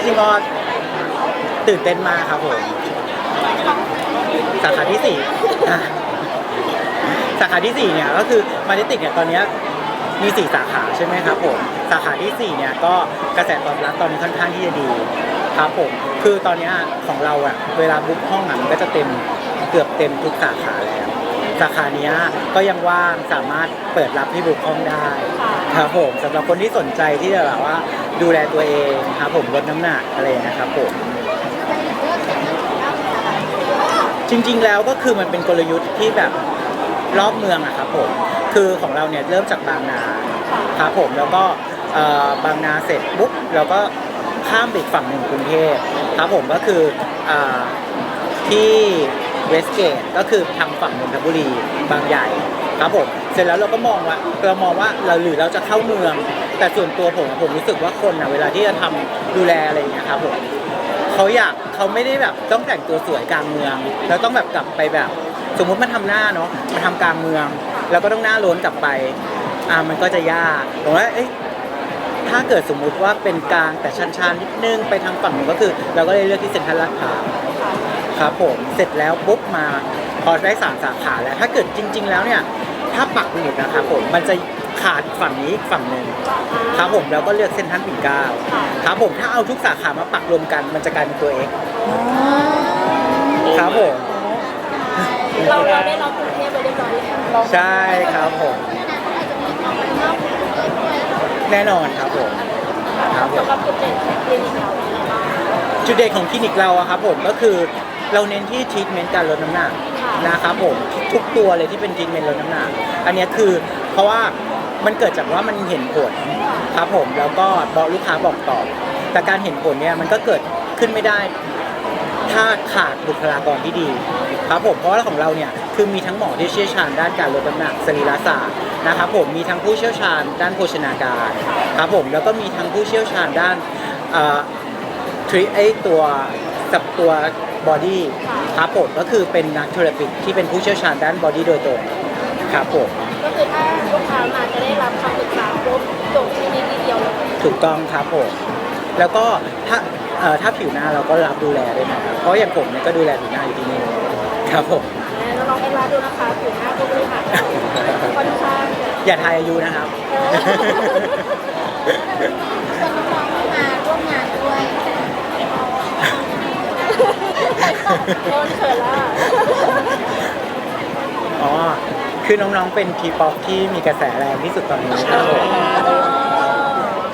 ที่จริงก็ตื่นเต้นมากครับผม สาขาที่สี่อะสาขาที่สี่เนี่ยก็คือมาจิติกเนี่ยตอนเนี้ยมีสี่สาขาใช่ไหมครับผมสาขาที่สี่เนี่ยก็กระแสตอบรับตอนนี้ค่อนข้างที่จะดีครับผมคือตอนเนี้ยของเราอะเวลาบุ๊กห้องอะมันก็จะเต็มเกือบเต็มทุกสาขาแล้ว สาขาเนี้ยก็ยังว่างสามารถเปิดรับให้บุ๊กห้องได้ครับผมสำหรับคนที่สนใจที่จะแบบว่าดูแลตัวเองครับผมลดน้ำหนักอะไรนะครับผม จริงๆ แล้วก็คือมันเป็นกลยุทธ์ที่แบบรอบเมืองอะครับผม คือของเราเนี่ยเริ่มจากบางนาครับผมแล้วก็เอ่อบางนาเสร็จปุ๊บเราก็ข้ามไปอีกฝั่งหนึ่งกรุงเทพครับผมก็คืออาที่ เวสเกตก็คือทางฝั่งนนทบุรีบางใหญ่ครับผมเสร็จแล้วเราก็มองว่าเรามองว่าเราหรือเราจะเข้าเมือง แต่ส่วนตัวผมผมรู้สึกว่าคนอะเวลาที่จะทำดูแลอะไรอย่างเงี้ยครับผมเขาอยากเขาไม่ได้แบบต้องแต่งตัวสวยกลางเมือง แล้วต้องแบบกลับไปแบบ สมมุติมันทำหน้าเนาะมันทำกลางเมือง แล้วก็ต้องหน้าล้นกลับไปอ่ามันก็จะยากผมว่าเอ๊ะถ้าเกิดสมมุติว่าเป็นกลางแต่ชันๆนิดนึงไปทางฝั่งหนึงก็คือ เราก็เลยเลือกที่เซ็นทรัลลาดพร้าว ครับผมเสร็จแล้วปุ๊บมาพอได้สามสาขาแล้ว ถ้าเกิดจริง ๆ แล้วเนี่ย ถ้าปักหมุดนะครับผมมันจะขาดอีกฝั่งนี้อีกฝั่งหนึ่งครับผมแล้วก็เลือกเส้นทรัลปิ่นเกล้าครับผมถ้าเอาทุกสาขามาปักรวมกันมันจะกลายเป็นตัวเอกครับผมเราเราได้ล็อกกรุงเทพไปเรียบร้อยแล้วใช่ครับผมแน่นอนครับผมครับผมสำหรับจุดเด่นของคลินิกเราเป็นอะไรบ้างจุดเด่นของคลินิกเราอะครับผมก็คือ เราเน้นที่ทรีทเมนต์การลดน้ำหนักนะครับผมทุกตัวเลยที่เป็นทรีทเมนต์ลดน้ำหนักอันเนี้ยคือเพราะว่ามันเกิดจากว่ามันเห็นผลครับผมแล้วก็บอกลูกค้าบอกต่อ แต่การเห็นผลเนี่ยมันก็เกิดขึ้นไม่ได้ ถ้าขาดบุคลากรที่ดีครับผมเพราะว่าของเราเนี่ยคือมีทั้งหมอที่เชี่ยวชาญด้านการลดน้ำหนักสรีรศาสตร์นะครับผมมีทั้งผู้เชี่ยวชาญด้านโภชนาการครับผมแล้วก็มีทั้งผู้เชี่ยวชาญด้านเอ่อทริไอตัวสับตัว บอดี้ครับผมก็คือเป็นนักธุรกิจที่เป็นผู้เชี่ยวชาญด้านบอดี้โดยตรงครับผมก็คือถ้าลูกค้ามาจะได้รับคำปรึกษาครบจบที่นี่ทีเดียวเลยถูกต้องครับผมแล้วก็ถ้าเอ่อถ้าผิวหน้าเราก็รับดูแลด้วยนะครับเพราะอย่างผมเนี่ยก็ดูแลผิวหน้าอยู่ที่นี่ครับผมแล้วน้องเอ็นลาดูนะคะผิวหน้าผู้บริหารค่อนข้างอย่าทายอายุนะครับ ชวนน้องๆมาร่วมงานด้วย โดนเขินละอ๋อ คือน้องๆ เป็นทีป๊อปที่มีกระแสแรงที่สุดตอนนี้ครับผม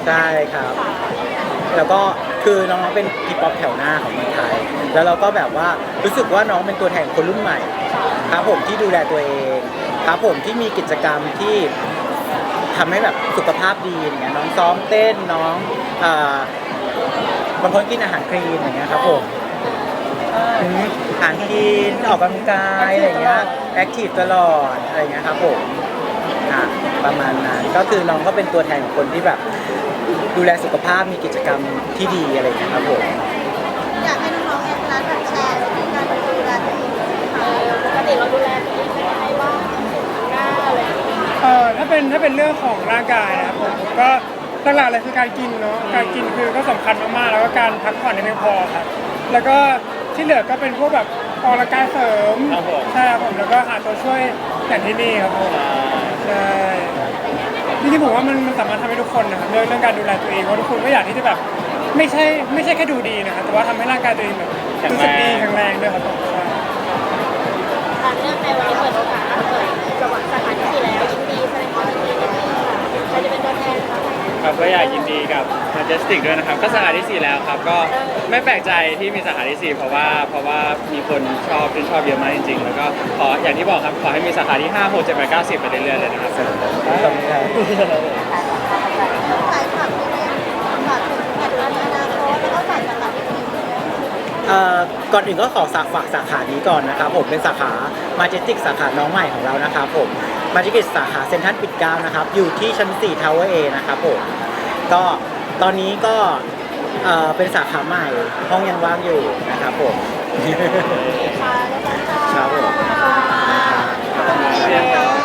ใช่ครับ แล้วก็คือน้องๆ เป็นทีป๊อปแถวหน้าของเมืองไทย แล้วเราก็แบบว่ารู้สึกว่าน้องเป็นตัวแทนคนรุ่นใหม่ครับผมที่ดูแลตัวเองครับผมที่มีกิจกรรมที่ทำให้แบบสุขภาพดีอย่างเงี้ยน้องซ้อมเต้นน้องอ่าบางคนกินอาหารคลีนอย่างเงี้ยครับผมอืมอา หารคลีนออกกำลังกายอะไรเงี้ยแอคทีฟตลอดอะไรเงี้ยครับผมอะประมาณนั้นก็คือน้องก็เป็นตัวแทนของคนที่แบบ ดูแลสุขภาพมีกิจกรรมที่ดีอะไรเงี้ยครับผมอยากให้น้องๆแอดร้านแบบแชร์วิธีการดูแลตัวเองเออปกติเราดูแลตัวเองยังไงบ้างหน้าอะไรอย่างเงี้ยเออถ้าเป็นถ้าเป็นเรื่องของร่างกายนะครับผมผมก็หลักๆเลยคือการกินเนาะการกินคือก็สำคัญมากๆแล้วก็การพักผ่อนให้เพียงพอครับแล้วก็ ที่เหลือก็เป็นพวกแบบออกกำลังกายเสริมครับผม ใช่ครับผมแล้วก็หาตัวช่วยอย่างที่นี่ครับผมใช่จริงๆผมว่ามันมันสามารถทำให้ทุกคนนะครับเรื่องเรื่องการดูแลตัวเองเพราะทุกคนก็อยากที่จะแบบไม่ใช่ไม่ใช่แค่ดูดีนะครับแต่ว่าทำให้ร่างกายตัวเองแบบรู้สึกดีแข็งแรงด้วยครับผมใช่ การเลือกในวันนี้เปิดโอกาสเปิดจังหวัดสาขาที่สี่แล้วยินดีแสดงความยินดีนิดนึงค่ะใครจะเป็นตัวแทนคะ ครับก็อยากยินดีกับ Majestic ด้วยนะครับ ก็สาขาที่4แล้วครับ ก็ไม่แปลกใจที่มีสาขาที่4เพราะว่าเพราะว่ามีคนชอบชื่นชอบเยอะมากจริง ๆ แล้วก็ขออย่างที่บอกครับขอให้มีสาขาที่5 6 7 8 9 10ไปเรื่อยๆเลยนะครับขอบคุณครับสายขับที่เรียนฝากถึงแผนงานในอนาคตแล้วก็ฝากสาขาที่สี่ด้วยเอ่อก่อนอื่นก็ขอฝากฝากสาขานี้ก่อนนะครับผมเป็นสาขา Majestic สาขาน้องใหม่ของเรานะครับผม Majestic สาขาเซ็นทรัลปิดเกล้านะครับ อยู่ที่ชั้น4 Tower A นะครับผม ก็ ตอนนี้ก็เอ่อเป็นสาขาใหม่ ห้องยังว่างอยู่นะครับผม ครับผมรับคุณค่ะ